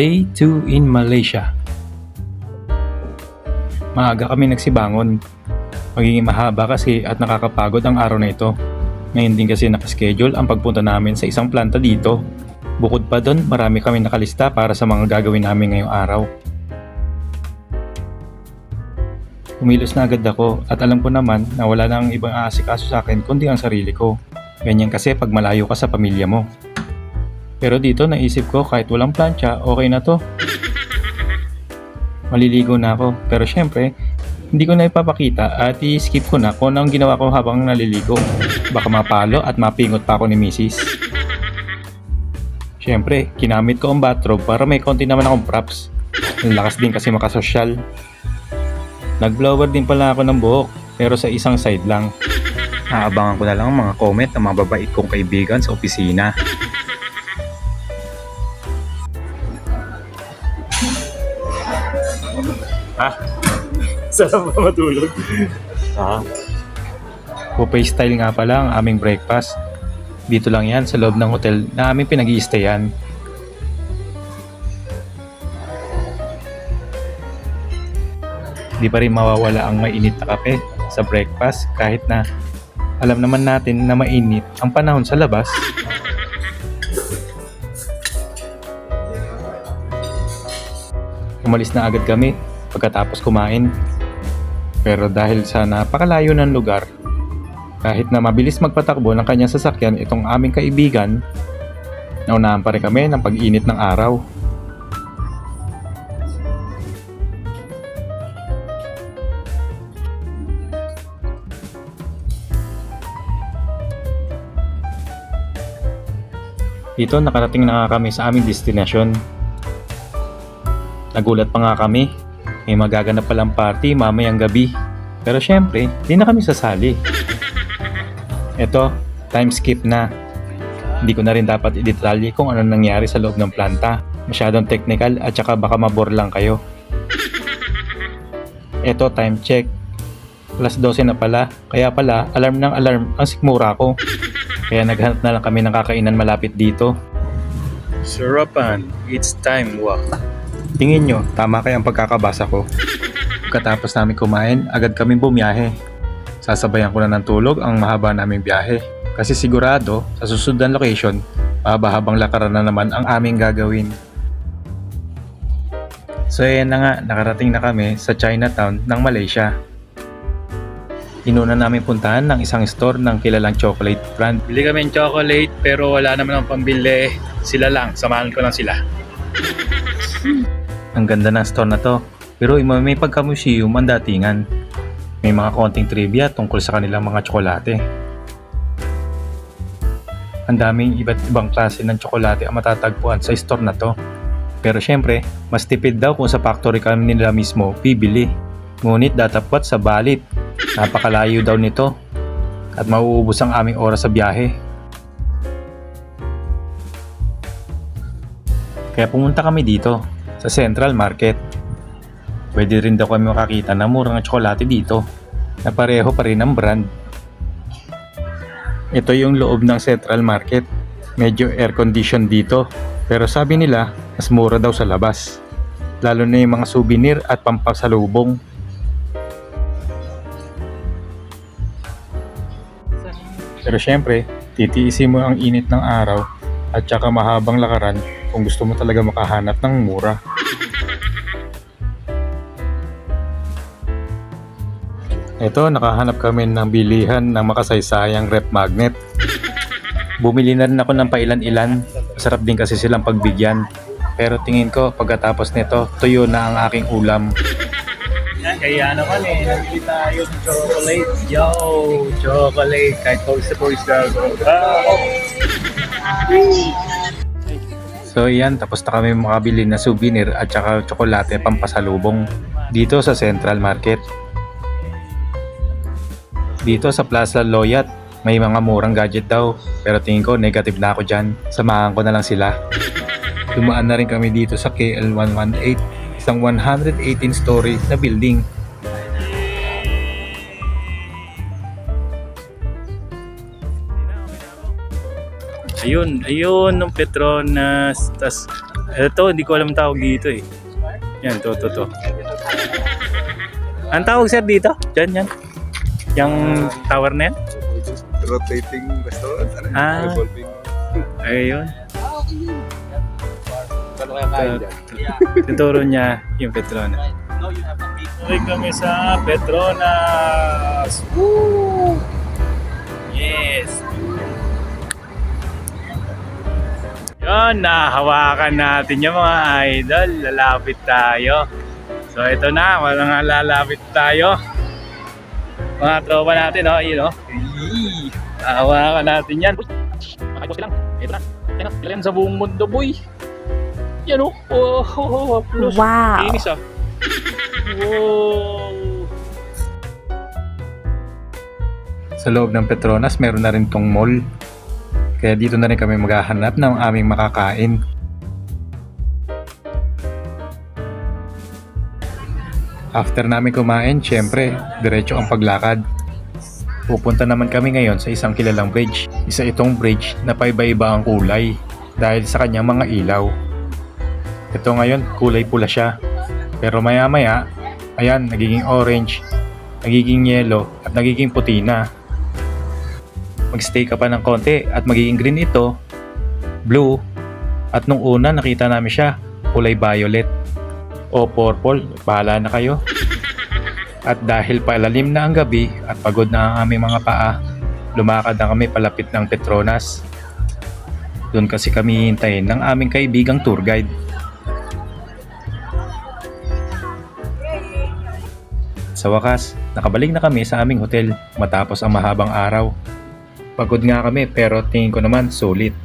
Day 2 in Malaysia. Maaga kami nagsibangon. Magiging mahaba kasi at nakakapagod ang araw na ito. Ngayon din kasi nakaschedule ang pagpunta namin sa isang planta dito. Bukod pa doon, marami kami nakalista para sa mga gagawin namin ngayong araw. Umilos na agad ako at alam ko naman na wala nang ibang aasikaso sa akin kundi ang sarili ko. Ganyan kasi pag malayo ka sa pamilya mo. Pero dito naisip ko kahit walang plancha, okay na to. Maliligo na ako. Pero syempre, hindi ko na ipapakita at i-skip ko na kung ano ang ginawa ko habang naliligo. Baka mapalo at mapingot pa ako ni misis. Syempre, kinamit ko ang bathrobe para may konti naman akong props. Ang lakas din kasi makasosyal. Nag-blower din pala ako ng buhok, pero sa isang side lang. Aabangan ko na lang ang mga comment ng mga babait kong kaibigan sa opisina. Ha? Sarap ba matulog? Ha? Buffet style nga pala ang aming breakfast. Dito lang yan sa loob ng hotel na aming pinag iistayan Di pa rin mawawala ang mainit na kape sa breakfast kahit na alam naman natin na mainit ang panahon sa labas. Umalis na agad kami pagkatapos kumain. Pero dahil sa napakalayo ng lugar, kahit na mabilis magpatakbo ng kanyang sasakyan itong aming kaibigan, naunahan pa rin kami ng pag-init ng araw. Dito nakarating na nga kami sa aming destinasyon. Nagulat pa nga kami. May magaganap palang party mamayang gabi. Pero syempre, di na kami sasali. Eto, time skip na. Hindi ko na rin dapat i-detalye kung ano nangyari sa loob ng planta. Masyadong technical at saka baka mabor lang kayo. Eto, time check. Alas 12 na pala. Kaya pala, alarm ng alarm ang sikmura ko. Kaya naghanap na lang kami ng kakainan malapit dito. Sarapan, it's time walk. Tingin nyo, tama kaya ang pagkakabasa ko. Pagkatapos namin kumain, agad kami bumiyahe. Sasabayan ko na ng tulog ang mahaba naming biyahe. Kasi sigurado, sa susunod na location, mahaba-habang lakaran na naman ang aming gagawin. So ayan na nga, nakarating na kami sa Chinatown ng Malaysia. Inuna namin puntahan ng isang store ng kilalang chocolate brand. Bili kami ng chocolate pero wala naman ang pambili. Sila lang, samahan ko lang sila. ang ganda ng store na to. Pero may pagka-museum ang datingan. May mga konting trivia tungkol sa kanilang mga tsokolate. Ang daming iba't ibang klase ng tsokolate ang matatagpuan sa store na to. Pero syempre, mas tipid daw kung sa factory kami nila mismo bibili. Ngunit datapwat sa balit. Napakalayo daw nito. At mauubos ang aming oras sa biyahe. Kaya pumunta kami dito, sa Central Market. Pwede rin daw kami makakita ng murang tsokolate dito, na pareho pa rin ang brand. Ito yung loob ng Central Market. Medyo air condition dito, pero sabi nila, mas mura daw sa labas. Lalo na yung mga souvenir at pampasalubong. Pero syempre, titiisin mo ang init ng araw at saka mahabang lakaran kung gusto mo talaga makahanap ng mura. Ito, nakahanap kami ng bilihan ng makasaysayang rep magnet. Bumili na rin ako ng pailan-ilan. Masarap din kasi silang pagbigyan. Pero tingin ko, pagkatapos nito, tuyo na ang aking ulam. Yan, kaya naman eh, nabili tayo ng chocolate. Yo, chocolate. Kahit pawis na pawis na. Ah, So yan, tapos na kami makabili na souvenir at saka tsokolate pampasalubong dito sa Central Market. Dito sa Plaza Loyat, may mga murang gadget daw. Pero tingin ko negative na ako dyan. Samahan ko na lang sila. Dumaan na rin kami dito sa KL118, isang 118 story na building. Ayun, ayun, ng Petronas. Tas Ito, hindi ko alam tawag dito eh. Yan, to, to, to. Ang tawag sir dito? Diyan, yan. Yung tower na yan? rotating restaurant. Ano? Ah. Revolving. Ayun. Dyan? Tuturo niya yung Petronas. Uy kami sa Petronas! Woo! Yes! Yun, nahawakan natin yung mga idol. Lalapit tayo. So ito na, walang lalapit tayo. Mga tropa natin, oh, yun, oh. Eee, Nahawakan natin yan. Uy, makaiwas lang. Ito na. Ito na, yan sa buong mundo, boy. Yan, oh. Oh, oh, oh, plus. Wow. Kinis, ah. Wow. Sa loob ng Petronas, meron na rin tong mall. Kaya dito na rin kami maghahanap ng aming makakain. After namin kumain, syempre, diretso ang paglakad. Pupunta naman kami ngayon sa isang kilalang bridge. Isa itong bridge na paiba-iba ang kulay dahil sa kanyang mga ilaw. Ito ngayon, kulay pula siya. Pero maya maya, ayan, nagiging orange, nagiging yellow, at nagiging puti na. Magstay ka pa ng konti at magiging green ito, blue, at nung una nakita namin siya, kulay violet o purple, bahala na kayo. At dahil palalim na ang gabi at pagod na ang aming mga paa, lumakad na kami palapit ng Petronas. Doon kasi kami hintayin ng aming kaibigang tour guide. Sa wakas, nakabalik na kami sa aming hotel matapos ang mahabang araw. Pagod nga kami pero tingin ko naman sulit.